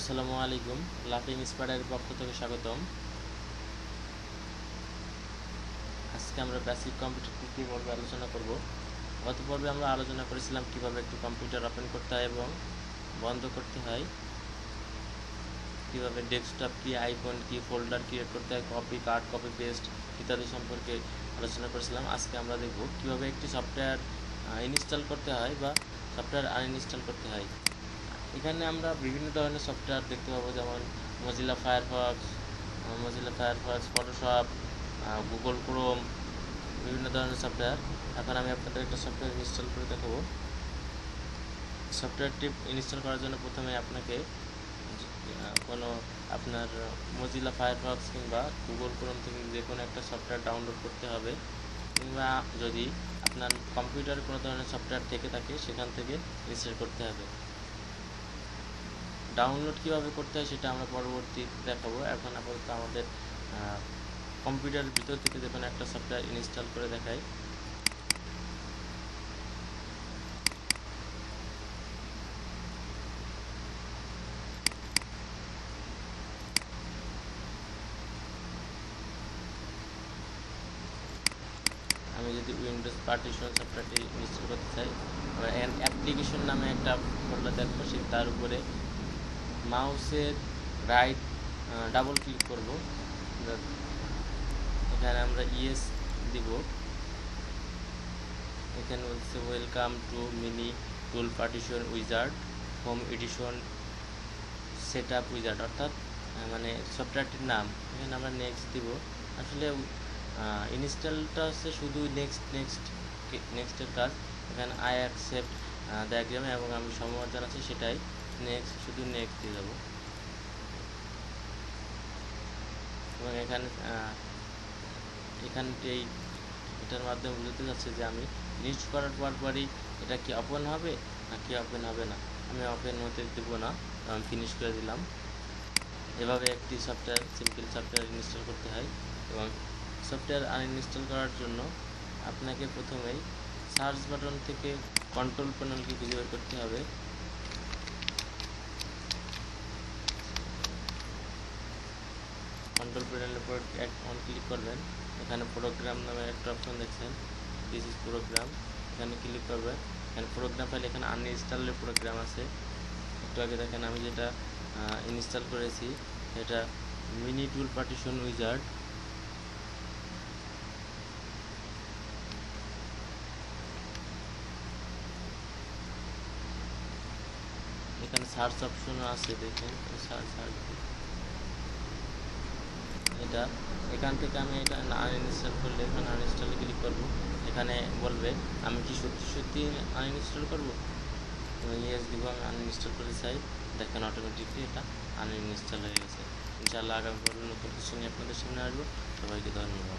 আসসালামু আলাইকুম। লাফিং স্পাইডারের পক্ষ থেকে স্বাগতম। আজকে আমরা বেসিক কম্পিউটার তৃতীয় পর্বে আলোচনা করব। গত পর্বে আমরা আলোচনা করেছিলাম কীভাবে একটি কম্পিউটার ওপেন করতে হয় এবং বন্ধ করতে হয়। কীভাবে ডেস্কটপ কি আইকন কি ফোল্ডার ক্রিয়েট করতে হয় কপি কার্ড কপি পেস্ট ইত্যাদি সম্পর্কে আলোচনা করেছিলাম। আজকে আমরা দেখব কীভাবে একটি সফটওয়্যার ইনস্টল করতে হয় বা সফটওয়্যার আনইনস্টল করতে হয়। এখানে আমরা বিভিন্ন ধরনের সফটওয়্যার দেখতে পাবো, যেমন Mozilla Firefox Mozilla Firefox Photoshop Google Chrome বিভিন্ন ধরনের সফটওয়্যার এখন আমি আপনাদের একটা সফটওয়্যার ইনস্টল করে দেখাবো। সফটওয়্যারটি ইনস্টল করার জন্য প্রথমে আপনাকে কোনো আপনার মজিলা ফায়ারফক্স কিংবা গুগল ক্রোম থেকে যে কোনো একটা সফটওয়্যার ডাউনলোড করতে হবে, কিংবা যদি আপনার কম্পিউটারে কোনো ধরনের সফটওয়্যার থেকে থাকে, সেখান থেকে ইনস্টল করতে হবে। ডাউনলোড কীভাবে করতে হয় সেটা আমরা পরবর্তী দেখাবো। এখন আপাতত আমাদের কম্পিউটারের ভিতর থেকে যখন একটা সফটওয়্যার ইনস্টল করে দেখাই। আমি যদি উইন্ডোজ পার্টিশন সফটওয়্যারটি ইনস্টল করতে চাই অ্যাপ্লিকেশন নামে একটা ফোল্ডার দেখব, সে তার উপরে মাউসের রাইট ডাবল ক্লিক করব। এখানে আমরা ইয়েস দিব। এখানে বলছে welcome to mini tool partition wizard home edition set up wizard অর্থাৎ মানে সফটওয়্যারটির নাম। এখানে আমরা নেক্সট দিব। আসলে ইনস্টলটা হচ্ছে শুধু নেক্সট নেক্সট নেক্সটের কাজ। এখানে আই অ্যাকসেপ্ট ডায়াগ্রাম এবং আমি সম্মত জানাচ্ছি সেটাই। নেক্সট শুধু নেক্সট দিয়ে দেবো এবং এখানে আহ, এখানে এই এটার মাধ্যমে বুঝতে যাচ্ছে যে আমি লিস্ট করার পর পরই এটা কি ওপেন হবে না কি ওপেন হবে না। আমি ওপেন হতে দেবো না আমি ফিনিশ করে দিলাম। এভাবে একটি সফটওয়্যার সিম্পল সফটওয়্যার ইনস্টল করতে হয়। এবং সফটওয়্যার আনইনস্টল করার জন্য আপনাকে প্রথমেই সার্চ বাটন থেকে কন্ট্রোল প্যানেলকে খুঁজে করতে হবে। কন্ট্রোল প্যানেলের উপর এক অন ক্লিক করবেন। এখানে প্রোগ্রাম নামে একটা অপশন দেখছেন। দিস ইজ প্রোগ্রাম এখানে ক্লিক করবেন। এখানে প্রোগ্রাম ফাইল এখানে আনইনস্টলের প্রোগ্রাম আছে। একটু আগে দেখেন, আমি যেটা ইনস্টল করেছি, এটা মিনি টুল পার্টিশন উইজার্ড এখানে সার্চ অপশনও আছে, দেখেন। সার্চ সার্চ এটা। এখান থেকে আমি এটা আনইনস্টল করলে এখানে আনইনস্টলে ক্লিক করব। এখানে বলবে, আমি কি সত্যি সত্যি আনইনস্টল করব? ইয়েস দিব, আমি আনইনস্টল করে চাই। দেখেন অটোমেটিকলি এটা আনইনস্টল হয়ে গেছে। ইনশাআল্লাহ আগামী নতুন কিছু নিয়ে আপনাদের সামনে আসব। সবাইকে ধন্যবাদ।